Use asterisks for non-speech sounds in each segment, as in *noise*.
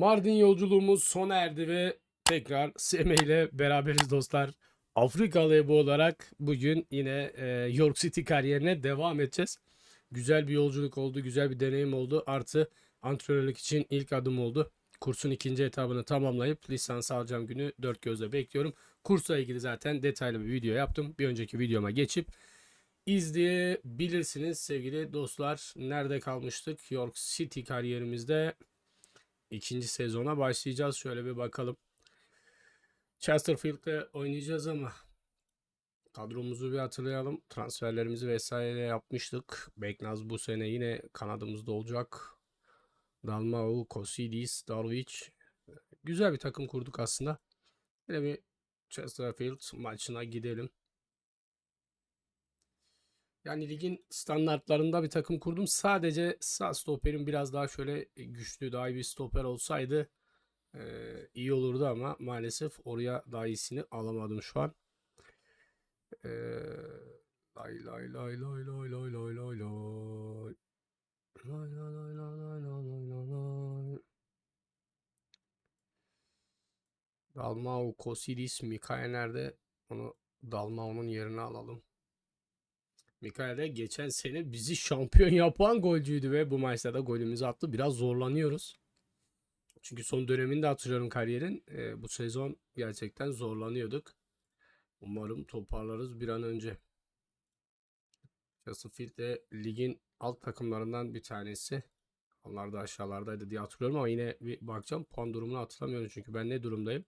Mardin yolculuğumuz sona erdi ve tekrar Seme ile beraberiz dostlar. Afrikalı bu olarak bugün yine e, York City kariyerine devam edeceğiz. Güzel bir yolculuk oldu, güzel bir deneyim oldu. Artı antrenörlük için ilk adım oldu. Kursun ikinci etabını tamamlayıp lisans alacağım günü dört gözle bekliyorum. Kursla ilgili zaten detaylı bir video yaptım. Bir önceki videoma geçip izleyebilirsiniz sevgili dostlar. Nerede kalmıştık? York City kariyerimizde ikinci sezona başlayacağız. Şöyle bir bakalım. Chesterfield'de oynayacağız ama kadromuzu bir hatırlayalım. Transferlerimizi vesaire yapmıştık. Beknaz bu sene yine kanadımızda olacak. Dalmau, Kosidis, Darwich. Güzel bir takım kurduk aslında. Yine bir Chesterfield maçına gidelim. Yani ligin standartlarında bir takım kurdum. Sadece sağ stoperin biraz daha şöyle güçlü, daha iyi bir stoper olsaydı eee, iyi olurdu ama maalesef oraya daha iyisini alamadım şu an. Eee, lay lay lay lay lay lay lay lay lay. Lay lay lay lay lay lay lay lay. Dalmau, Kosidis, Mikaya nerede? Onu Dalmau'nun yerine alalım. Mikael de geçen sene bizi şampiyon yapan golcüydü ve bu maçta da golümüzü attı. Biraz zorlanıyoruz. Çünkü son döneminde hatırlıyorum kariyerin. Ee, bu sezon gerçekten zorlanıyorduk. Umarım toparlarız bir an önce. Chesterfield de ligin alt takımlarından bir tanesi. Onlar da aşağılardaydı diye hatırlıyorum ama yine bir bakacağım. Puan durumunu hatırlamıyorum çünkü ben ne durumdayım.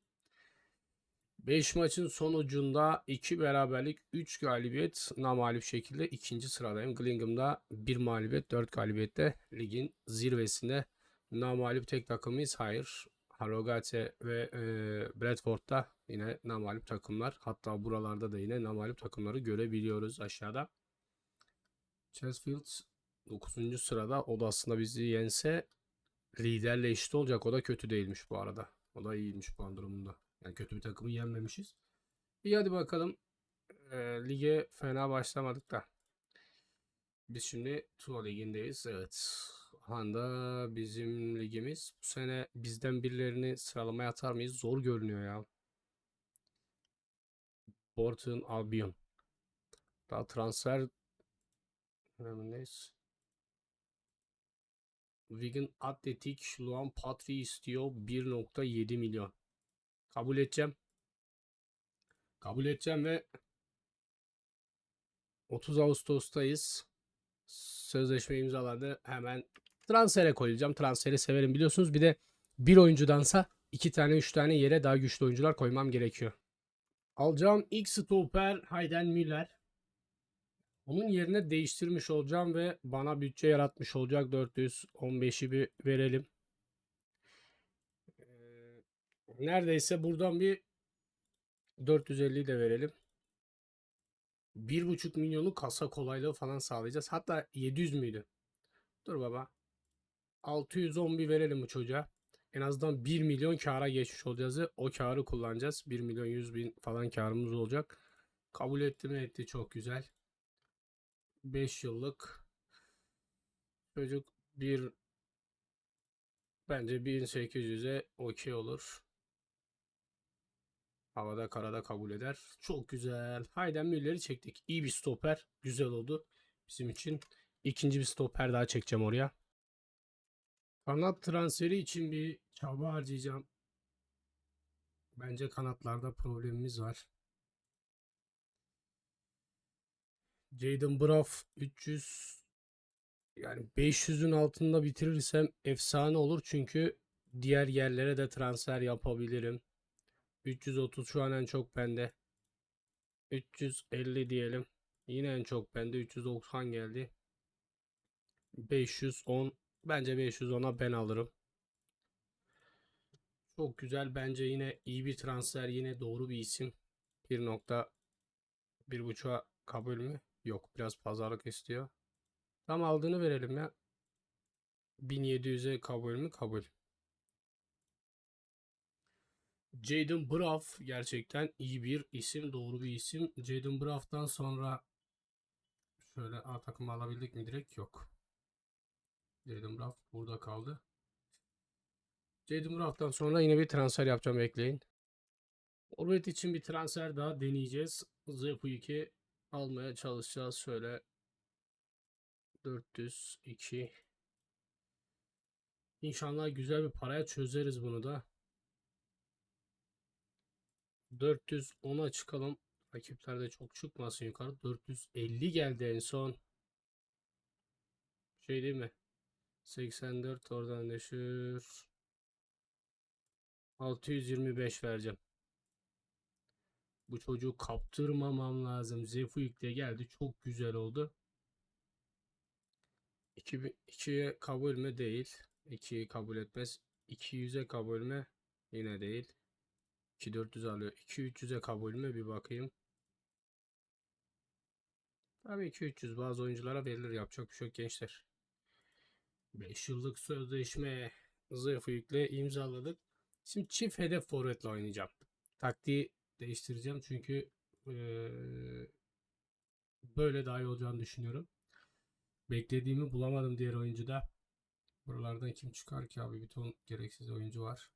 5 maçın sonucunda 2 beraberlik 3 galibiyet namalip şekilde ikinci sıradayım. Gillingham'da 1 mağlubiyet 4 galibiyette ligin zirvesinde namalip tek takımıyız. Hayır. Harrogate ve e, Bradford'da yine namalip takımlar. Hatta buralarda da yine namalip takımları görebiliyoruz aşağıda. Chesterfield 9. sırada. O da aslında bizi yense liderle eşit olacak. O da kötü değilmiş bu arada. O da iyiymiş puan durumunda. Yani kötü bir takımı yenmemişiz. İyi hadi bakalım. Ee, lige fena başlamadık da. Biz şimdi Tuva Ligi'ndeyiz. Evet. Handa bizim ligimiz. Bu sene bizden birilerini sıralamaya atar mıyız? Zor görünüyor ya. Bolton Albion. Daha transfer dönemindeyiz. Wigan Athletic Luan Patri istiyor 1.7 milyon. Kabul edeceğim. Kabul edeceğim ve 30 Ağustos'tayız. Sözleşme imzaladı. Hemen transfere koyacağım. Transferi severim biliyorsunuz. Bir de bir oyuncudansa iki tane üç tane yere daha güçlü oyuncular koymam gerekiyor. Alacağım ilk stoper Hayden Müller. Onun yerine değiştirmiş olacağım ve bana bütçe yaratmış olacak 415'i bir verelim. Ee, Neredeyse buradan bir 450 de verelim. 1,5 milyonu kasa kolaylığı falan sağlayacağız. Hatta 700 müydü? Dur baba. 610 bir verelim bu çocuğa. En azından 1 milyon kâra geçmiş olacağız. O kârı kullanacağız. 1 milyon 100 bin falan kârımız olacak. Kabul etti mi etti çok güzel. 5 yıllık çocuk bir bence 1800'e okey olur. Havada karada kabul eder. Çok güzel. Hayden Müller'i çektik. İyi bir stoper. Güzel oldu. Bizim için ikinci bir stoper daha çekeceğim oraya. Kanat transferi için bir çaba harcayacağım. Bence kanatlarda problemimiz var. Jaden Braff 300 yani 500'ün altında bitirirsem efsane olur çünkü diğer yerlere de transfer yapabilirim. 330 şu an en çok bende. 350 diyelim. Yine en çok bende 390 geldi. 510 bence 510'a ben alırım. Çok güzel bence yine iyi bir transfer yine doğru bir isim. 1.1.5'a kabul mü? Yok biraz pazarlık istiyor. Tam aldığını verelim ya. 1700'e kabul mü? Kabul. Jaden Braff gerçekten iyi bir isim, doğru bir isim. Jaden Braff'tan sonra şöyle A takımı alabildik mi direkt? Yok. Jaden Braff burada kaldı. Jadon Braff'tan sonra yine bir transfer yapacağım bekleyin. Forvet için bir transfer daha deneyeceğiz. Zepu 2 almaya çalışacağız. Şöyle 402 İnşallah güzel bir paraya çözeriz bunu da. 410'a çıkalım. Rakipler de çok çıkmasın yukarı. 450 geldi en son. Şey değil mi? 84 oradan düşür. 625 vereceğim. Bu çocuğu kaptırmamam lazım. Zefuik de geldi. Çok güzel oldu. 2'ye kabul mü? Değil. 2'yi kabul etmez. 200'e kabul mü? Yine değil. 2400 alıyor. 2300'e kabul mü? Bir bakayım. Tabii 2300 bazı oyunculara verilir. Yapacak bir şey yok gençler. 5 yıllık sözleşme Zefuik'le imzaladık. Şimdi çift hedef forvetle oynayacağım. Taktiği değiştireceğim çünkü eee, böyle daha iyi olacağını düşünüyorum. Beklediğimi bulamadım diğer oyuncuda. Buralardan kim çıkar ki abi? Bir ton gereksiz oyuncu var.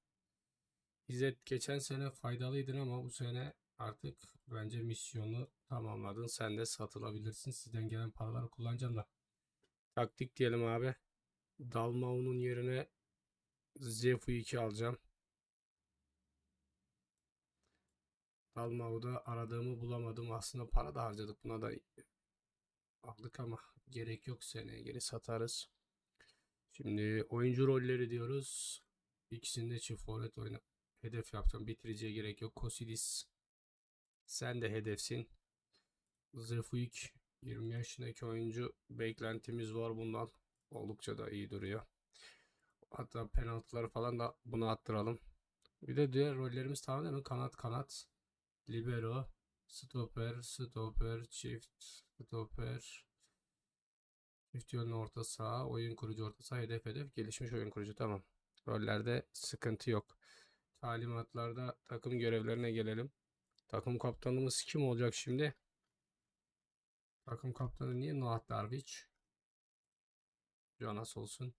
İzzet geçen sene faydalıydın ama bu sene artık bence misyonu tamamladın. Sen de satılabilirsin. Sizden gelen paraları kullanacağım da. Taktik diyelim abi. Dalmau'nun yerine Zefu 2 alacağım. Dalmau'da aradığımı bulamadım. Aslında para da harcadık. Buna da aldık ama gerek yok seneye geri satarız. Şimdi oyuncu rolleri diyoruz. İkisinde çift forvet oyna. Hedef yapacağım. Bitiriciye gerek yok. Kosidis. Sen de hedefsin. Zefuik 20 yaşındaki oyuncu. Beklentimiz var bundan. Oldukça da iyi duruyor. Hatta penaltıları falan da buna attıralım. Bir de diğer rollerimiz tamam değil mi? Kanat kanat. Libero. Stoper. Stoper. Çift. Stoper. Çift yönlü orta saha, oyun kurucu orta saha, hedef hedef, gelişmiş oyun kurucu. Tamam. Rollerde sıkıntı yok. Talimatlarda takım görevlerine gelelim. Takım kaptanımız kim olacak şimdi? Takım kaptanı niye Noah Darvic? Jonas olsun.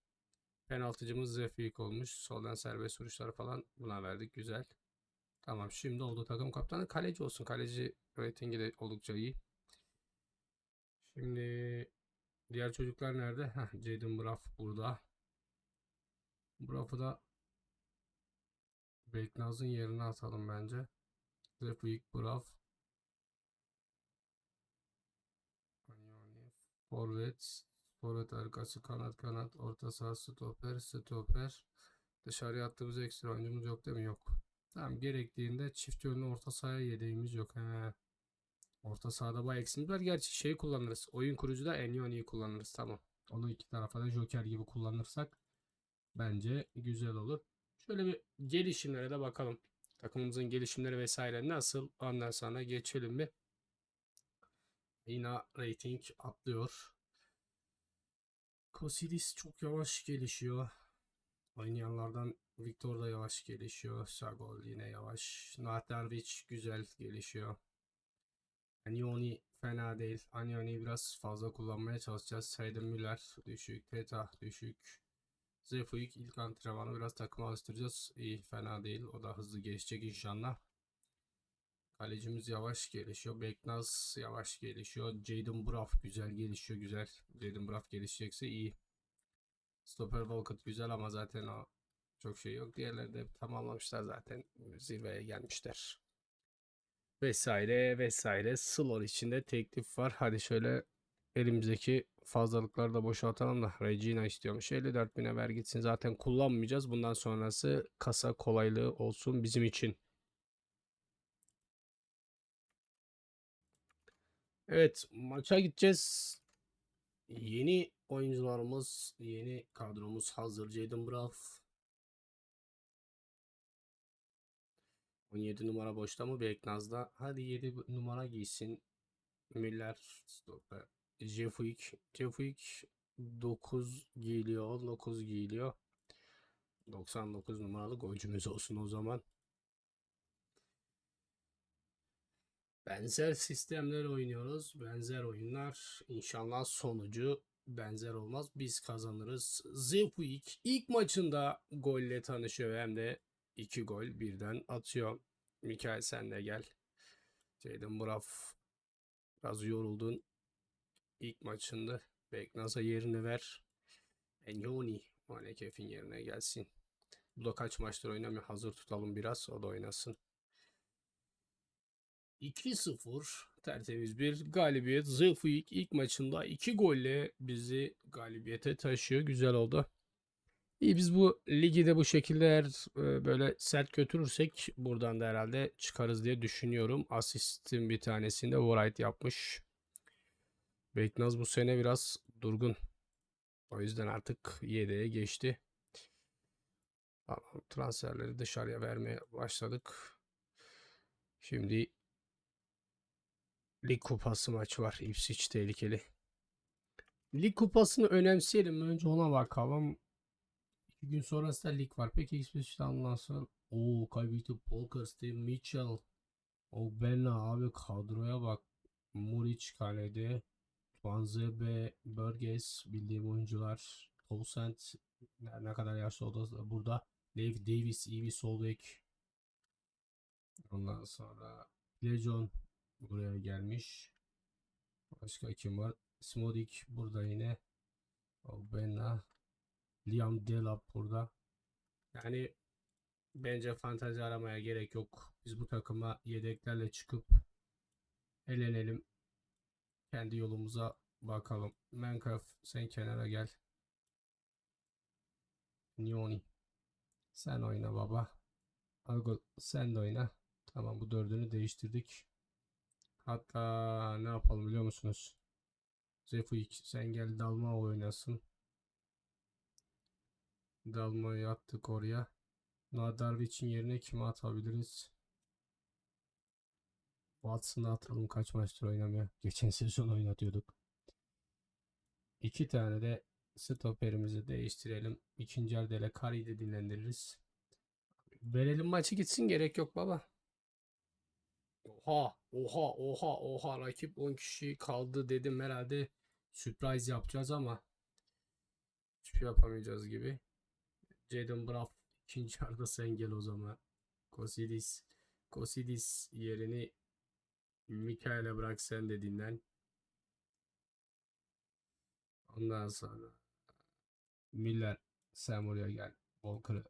Penaltıcımız Zefik olmuş. Soldan serbest vuruşları falan buna verdik. Güzel. Tamam şimdi oldu takım kaptanı. Kaleci olsun. Kaleci ratingi de oldukça iyi. Şimdi Diğer çocuklar nerede? Heh, Jaden Braff burada. Braff'ı da Beknaz'ın yerine atalım bence. Zephyik Braff. Forvet. Forvet arkası kanat kanat. Orta saha stoper stoper. Dışarıya attığımız ekstra oyuncumuz yok değil mi? Yok. Tamam gerektiğinde çift yönlü orta sahaya yedeğimiz yok. He. Orta sahada bayağı eksimiz var. Gerçi şey kullanırız. Oyun kurucuda Enyoni'yi kullanırız. Tamam. Onu iki tarafa da Joker gibi kullanırsak bence güzel olur. Şöyle bir gelişimlere de bakalım. Takımımızın gelişimleri vesaire nasıl? Ondan sonra geçelim bir. Yine rating atlıyor. Kosidis çok yavaş gelişiyor. Oynayanlardan Victor da yavaş gelişiyor. Sagol yine yavaş. Nahtervic güzel gelişiyor. Anioni fena değil. Anioni'yi biraz fazla kullanmaya çalışacağız. Hayden Müller düşük. Teta düşük. Zefuik ilk antrenmanı biraz takıma alıştıracağız. İyi fena değil. O da hızlı geçecek inşallah. Kalecimiz yavaş gelişiyor. Beknaz yavaş gelişiyor. Jaden Braff güzel gelişiyor. Güzel. Jaden Braff gelişecekse iyi. Stopper Walcott güzel ama zaten o çok şey yok. Diğerleri de tamamlamışlar zaten. Zirveye gelmişler vesaire vesaire. Slot içinde teklif var. Hadi şöyle elimizdeki fazlalıkları da boşaltalım da Regina istiyormuş. 54 bine ver gitsin. Zaten kullanmayacağız. Bundan sonrası kasa kolaylığı olsun bizim için. Evet maça gideceğiz. Yeni oyuncularımız, yeni kadromuz hazır. Jaden Braff, 17 numara boşta mı Beknaz'da? Hadi 7 numara giysin. Müller stoper. Jefuik. Jefuik 9 giyiliyor. 19 giyiliyor. 99 numaralı golcümüz olsun o zaman. Benzer sistemler oynuyoruz. Benzer oyunlar. İnşallah sonucu benzer olmaz. Biz kazanırız. Zepuik ilk maçında golle tanışıyor hem de iki gol birden atıyor. Mikael sen de gel. Jayden Braff biraz yoruldun. İlk maçında Beknaz'a yerini ver. Enyoni Manekef'in yerine gelsin. Bu da kaç maçtır oynamıyor. Hazır tutalım biraz. O da oynasın. 2-0 tertemiz bir galibiyet. Zilfuik ilk maçında 2 golle bizi galibiyete taşıyor. Güzel oldu. İyi biz bu ligi de bu şekilde eğer e, böyle sert götürürsek buradan da herhalde çıkarız diye düşünüyorum. Asistin bir tanesinde Wright yapmış. Beknaz bu sene biraz durgun. O yüzden artık yedeğe geçti. Transferleri dışarıya vermeye başladık. Şimdi Lig kupası maçı var. Ipswich tehlikeli. Lig kupasını önemseyelim. Önce ona bakalım. İki gün sonrasında lig var. Peki Ipswich'ten nasıl? Oo kaybetti Polker, Steve Mitchell. O Benna abi kadroya bak. Muric kalede. Tuanzebe, Burgess bildiğim oyuncular. Townsend ne kadar yaşlı o da burada. Dave Davis iyi bir sol bek. Ondan sonra Lejon buraya gelmiş. Başka kim var? Smodik burada yine. Obena. Liam Delap burada. Yani bence fantezi aramaya gerek yok. Biz bu takıma yedeklerle çıkıp elenelim. Kendi yolumuza bakalım. Menkaf sen kenara gel. Nioni. Sen oyna baba. Argo sen de oyna. Tamam bu dördünü değiştirdik. Hatta ne yapalım biliyor musunuz? Zefuik sen gel Dalma oynasın. Dalma'yı attık oraya. Nadarvich'in yerine kimi atabiliriz? Watson'ı atalım kaç maçtır oynamıyor. Geçen sezon oynatıyorduk. İki tane de stoperimizi değiştirelim. İkinci elde Kari'yi de dinlendiririz. Verelim maçı gitsin gerek yok baba. Oha, oha, oha, oha. Rakip 10 kişi kaldı dedim herhalde. Sürpriz yapacağız ama hiçbir şey yapamayacağız gibi. Jaden Braff ikinci yarıda sen gel o zaman. Kosidis. Kosidis yerini Mikael'e bırak sen de dinlen. Ondan sonra Miller sen buraya gel. Walker'ı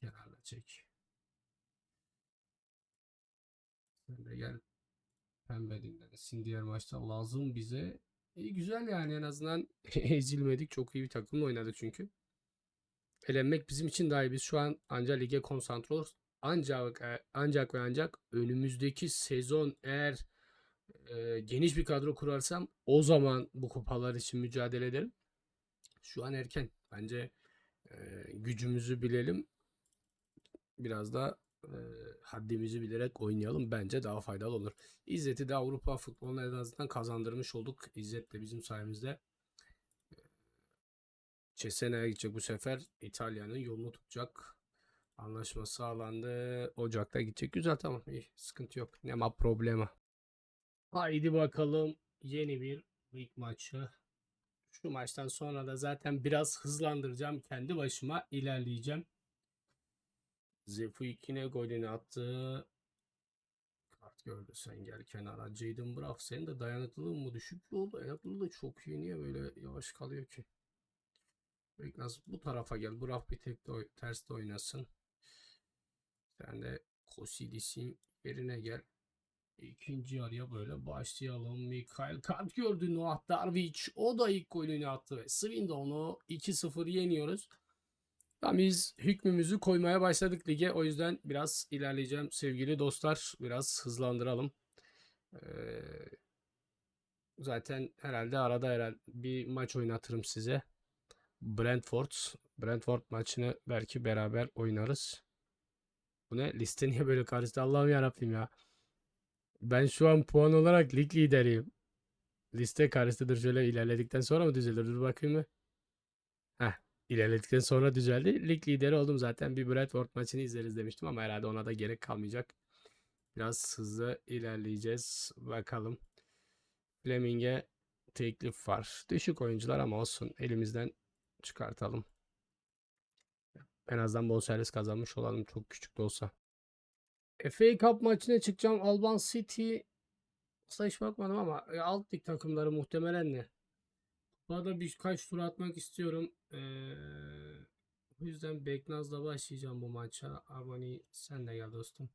kenarda çek. Sen de gel. Pembe dinlensin. Diğer maçta lazım bize. İyi güzel yani en azından *laughs* ezilmedik. Çok iyi bir takımla oynadık çünkü. Elenmek bizim için daha iyi. Biz şu an ancak lige konsantre oluruz. Ancak, e, ancak ve ancak önümüzdeki sezon eğer e, geniş bir kadro kurarsam o zaman bu kupalar için mücadele ederim. Şu an erken. Bence e, gücümüzü bilelim. Biraz da e, haddimizi bilerek oynayalım. Bence daha faydalı olur. İzzet'i de Avrupa futboluna en azından kazandırmış olduk. İzzet de bizim sayemizde Cesena'ya gidecek bu sefer. İtalya'nın yolunu tutacak. Anlaşma sağlandı. Ocak'ta gidecek. Güzel tamam. iyi sıkıntı yok. Ne ma problema. Haydi bakalım. Yeni bir lig maçı. Şu maçtan sonra da zaten biraz hızlandıracağım. Kendi başıma ilerleyeceğim. Zefu yine golünü attı. Kart gördü sen gel kenara. Jaden Braff senin de dayanıklılığın mı düşük oldu? Dayanıklılığı da çok iyi. Niye böyle yavaş kalıyor ki? Beknaz bu tarafa gel. Braff bir tek de ters de oynasın. Sen de Kosidis'in yerine gel. İkinci yarıya böyle başlayalım. Mikael kart gördü Noah Darvic. O da ilk golünü attı ve Swindon'u 2-0 yeniyoruz. Tam biz hükmümüzü koymaya başladık lige. O yüzden biraz ilerleyeceğim sevgili dostlar. Biraz hızlandıralım. Ee, zaten herhalde arada herhalde bir maç oynatırım size. Brentford. Brentford maçını belki beraber oynarız. Bu ne? Liste niye böyle karıştı? Allah'ım yarabbim ya. Ben şu an puan olarak lig lideriyim. Liste karıştıdır şöyle ilerledikten sonra mı düzelir? Dur bakayım mı? Heh, ilerledikten sonra düzeldi. Lig lideri oldum zaten. Bir Brentford maçını izleriz demiştim ama herhalde ona da gerek kalmayacak. Biraz hızlı ilerleyeceğiz. Bakalım. Fleming'e teklif var. Düşük oyuncular ama olsun. Elimizden çıkartalım. En azından bonservis kazanmış olalım çok küçük de olsa. FA Cup maçına çıkacağım. Alban City aslında hiç bakmadım ama e, alt lig takımları muhtemelen ne? Kupada birkaç tur atmak istiyorum. Ee, o yüzden Beknaz'la başlayacağım bu maça. Armani sen de gel dostum.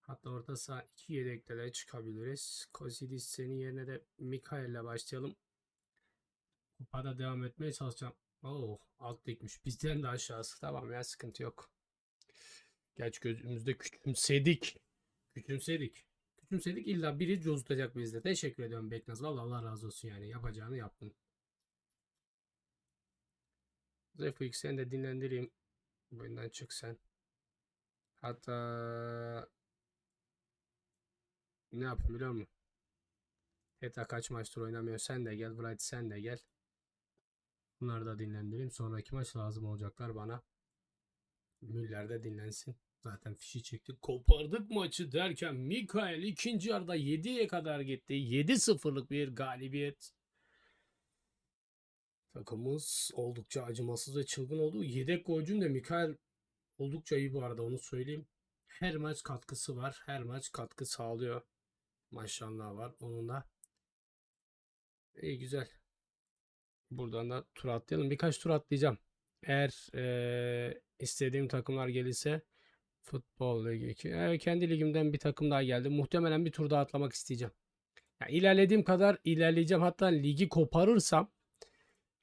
Hatta orta saha iki yedekle de çıkabiliriz. Kozidis senin yerine de Mikael'le başlayalım. Kupada devam etmeye çalışacağım. Oo, alt ligmiş. Bizden de aşağısı. Tamam ya sıkıntı yok. Gerçi gözümüzde küçümsedik. Küçümsedik. Küçümsedik illa biri cozutacak bizde. Teşekkür ediyorum Beknaz. Vallahi Allah razı olsun yani. Yapacağını yaptın. Zefik seni de dinlendireyim. Oyundan çık sen. Hatta ne yapayım biliyor musun? Heta kaç maçtır oynamıyor. Sen de gel. Bright sen de gel. Bunları da dinlendireyim. Sonraki maç lazım olacaklar bana. Müller de dinlensin. Zaten fişi çektik. Kopardık maçı derken Mikael ikinci yarıda 7'ye kadar gitti. 7-0'lık bir galibiyet. Takımımız oldukça acımasız ve çılgın oldu. Yedek golcüm de Mikael oldukça iyi bu arada onu söyleyeyim. Her maç katkısı var. Her maç katkı sağlıyor. Maşallah var onun da. İyi güzel. Buradan da tur atlayalım. Birkaç tur atlayacağım. Eğer eee, istediğim takımlar gelirse Futbol Ligi 2. Evet, kendi ligimden bir takım daha geldi. Muhtemelen bir tur daha atlamak isteyeceğim. Yani ilerlediğim kadar ilerleyeceğim. Hatta ligi koparırsam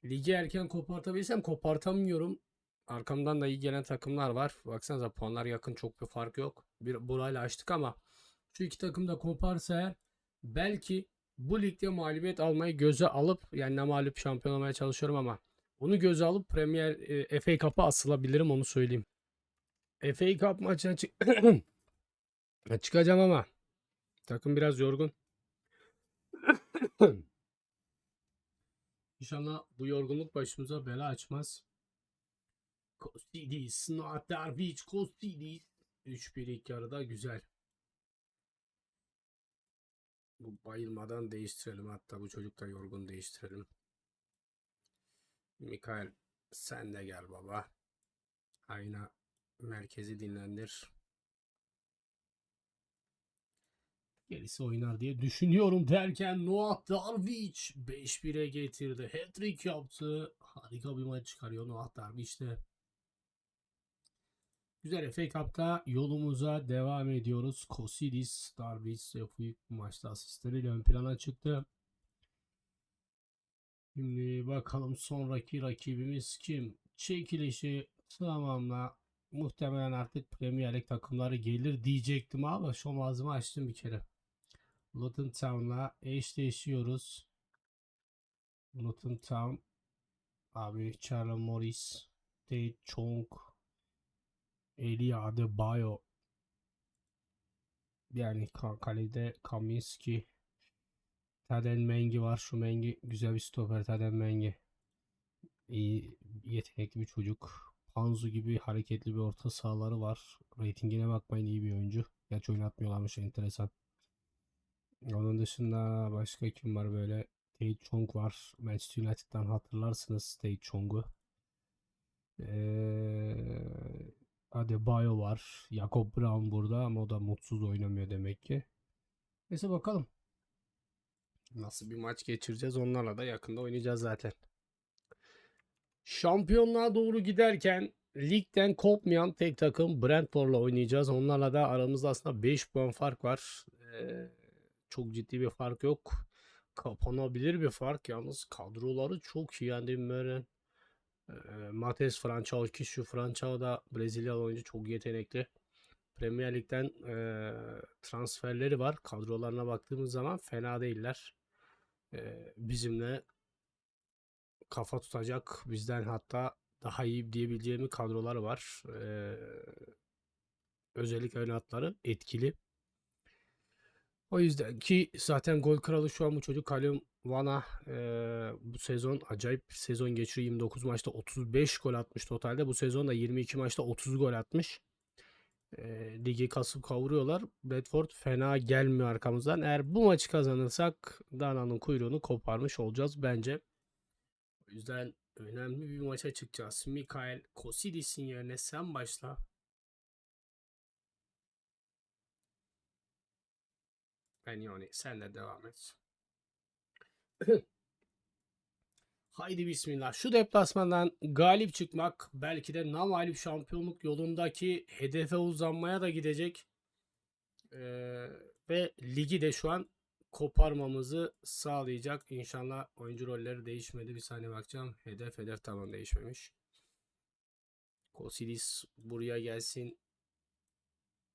ligi erken kopartabilsem kopartamıyorum. Arkamdan da iyi gelen takımlar var. Baksanıza puanlar yakın çok bir fark yok. Bir burayla açtık ama şu iki takım da koparsa eğer belki bu ligde mağlubiyet almayı göze alıp yani ne mağlup şampiyon olmaya çalışıyorum ama onu göze alıp Premier e, FA Cup'a asılabilirim onu söyleyeyim. FA Cup maçına çık *coughs* çıkacağım ama takım biraz yorgun. *coughs* İnşallah bu yorgunluk başımıza bela açmaz. Kostidis, Natarvic, Kostidis. 3-1 ilk yarıda güzel. Bu bayılmadan değiştirelim. Hatta bu çocuk da yorgun değiştirelim. Mikael sen de gel baba. Ayna merkezi dinlendir. Gerisi oynar diye düşünüyorum derken Noah Darvic 5-1'e getirdi. Hat-trick yaptı. Harika bir maç çıkarıyor Noah Darvic de. Güzel FA Cup'ta yolumuza devam ediyoruz. Kosidis, Darvic ve bu maçta asistleriyle ön plana çıktı. Şimdi bakalım sonraki rakibimiz kim? Çekilişi tamamla. Muhtemelen artık Premier Lig takımları gelir diyecektim ama şu ağzımı açtım bir kere. Luton Town'la eşleşiyoruz. Luton Town abi Charles Morris, Tate Chong, Elia Adebayo yani ka- kalede Kaminski Taden Mengi var. Şu Mengi güzel bir stoper Taden Mengi. İyi yetenekli bir çocuk. Panzu gibi hareketli bir orta sahaları var. Ratingine bakmayın iyi bir oyuncu. Gerçi oynatmıyorlarmış enteresan. Onun dışında başka kim var böyle? Tate Chong var. Manchester United'dan hatırlarsınız Tate Chong'u. Ee, Adebayo var. Jacob Brown burada ama o da mutsuz oynamıyor demek ki. Neyse bakalım. Nasıl bir maç geçireceğiz onlarla da yakında oynayacağız zaten. Şampiyonluğa doğru giderken ligden kopmayan tek takım Brentford'la oynayacağız. Onlarla da aramızda aslında 5 puan fark var. Ee, çok ciddi bir fark yok. Kapanabilir bir fark yalnız kadroları çok iyi. Yani Meren, e, Matheus Françao ki şu Françao da Brezilyalı oyuncu çok yetenekli. Premier Lig'den e, transferleri var. Kadrolarına baktığımız zaman fena değiller. Bizimle kafa tutacak bizden hatta daha iyi diyebileceğim kadrolar var. Özellikle ön hatları etkili. O yüzden ki zaten gol kralı şu an bu çocuk Kalem Vana e, bu sezon acayip sezon geçiriyor. 29 maçta 35 gol atmış totalde. Bu sezon da 22 maçta 30 gol atmış. E, ligi kasıp kavuruyorlar. Bradford fena gelmiyor arkamızdan. Eğer bu maçı kazanırsak Dana'nın kuyruğunu koparmış olacağız bence. O yüzden önemli bir maça çıkacağız. Mikael Kosidis'in yerine sen başla. Ben yani sen de devam et. *clears throat* Haydi bismillah. Şu deplasmandan galip çıkmak belki de namalip şampiyonluk yolundaki hedefe uzanmaya da gidecek. Ee, ve ligi de şu an koparmamızı sağlayacak. İnşallah oyuncu rolleri değişmedi. Bir saniye bakacağım. Hedef hedef tamam değişmemiş. Kosidis buraya gelsin.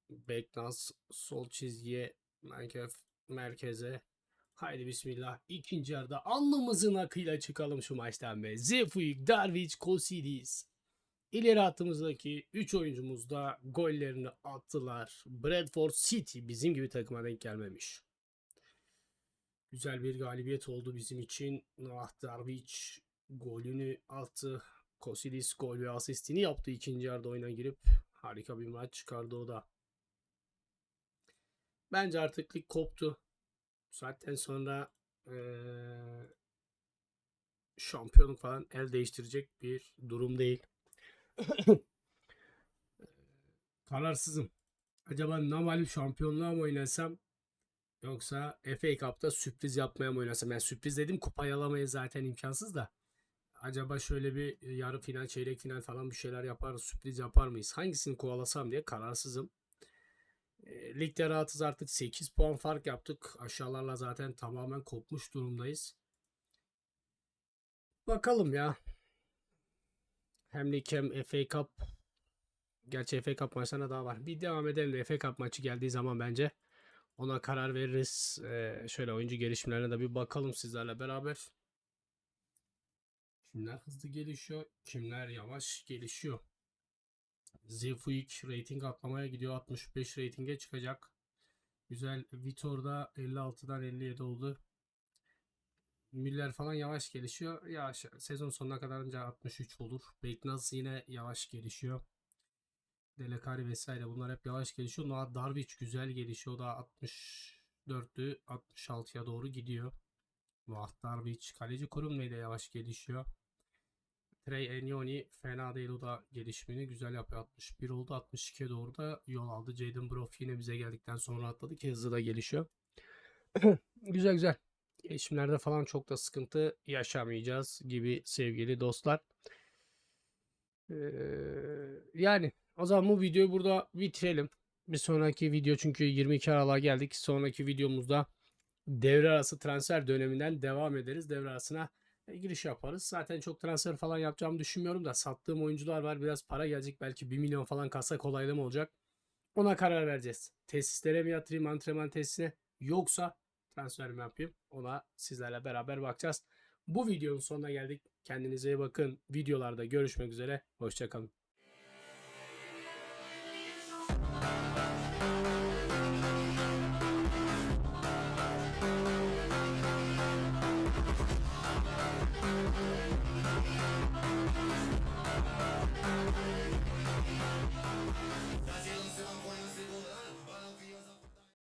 Beknaz sol çizgiye Minecraft merkeze. Haydi bismillah. İkinci yarıda alnımızın akıyla çıkalım şu maçtan be. Zefuik, Darvic, Kosidis. İleri hattımızdaki 3 oyuncumuz da gollerini attılar. Bradford City bizim gibi takıma denk gelmemiş. Güzel bir galibiyet oldu bizim için. Noah Darvic golünü attı. Kosidis gol ve asistini yaptı ikinci yarıda oyuna girip. Harika bir maç çıkardı o da. Bence artık koptu. Bu saatten sonra eee, şampiyonluk falan el değiştirecek bir durum değil. *coughs* Kararsızım. Acaba normal bir şampiyonluğa mı oynasam yoksa FA Cup'ta sürpriz yapmaya mı oynasam? Yani sürpriz dedim kupayı alamayız zaten imkansız da. Acaba şöyle bir yarı final, çeyrek final falan bir şeyler yaparız, sürpriz yapar mıyız? Hangisini kovalasam diye kararsızım. E, ligde rahatız artık 8 puan fark yaptık. Aşağılarla zaten tamamen kopmuş durumdayız. Bakalım ya. Hem lig hem FA Cup. Gerçi FA Cup maçlarına daha var. Bir devam edelim de FA Cup maçı geldiği zaman bence ona karar veririz. Ee, şöyle oyuncu gelişimlerine de bir bakalım sizlerle beraber. Kimler hızlı gelişiyor, kimler yavaş gelişiyor. Zefuik rating atlamaya gidiyor. 65 ratinge çıkacak. Güzel. Vitor'da 56'dan 57 oldu. Müller falan yavaş gelişiyor. Yavaş. Sezon sonuna kadar önce 63 olur. Beknaz yine yavaş gelişiyor. Delekari vesaire bunlar hep yavaş gelişiyor. Noah Darvic güzel gelişiyor. O da 64'lü 66'ya doğru gidiyor. Noah Darvic. Kaleci kurum yavaş gelişiyor. Trey Enyoni fena değil o da gelişimini güzel yapıyor. 61 oldu 62'ye doğru da yol aldı. Jaden Broff yine bize geldikten sonra atladı ki hızlı da gelişiyor. *clears throat* güzel güzel. Gelişimlerde falan çok da sıkıntı yaşamayacağız gibi sevgili dostlar. Ee, yani o zaman bu videoyu burada bitirelim. Bir sonraki video çünkü 22 Aralık'a geldik. Sonraki videomuzda devre arası transfer döneminden devam ederiz. Devre arasına giriş yaparız. Zaten çok transfer falan yapacağımı düşünmüyorum da sattığım oyuncular var. Biraz para gelecek. Belki 1 milyon falan kasa kolaylı mı olacak? Ona karar vereceğiz. Tesislere mi yatırayım antrenman tesisine yoksa transfer mi yapayım? Ona sizlerle beraber bakacağız. Bu videonun sonuna geldik. Kendinize iyi bakın. Videolarda görüşmek üzere. Hoşçakalın.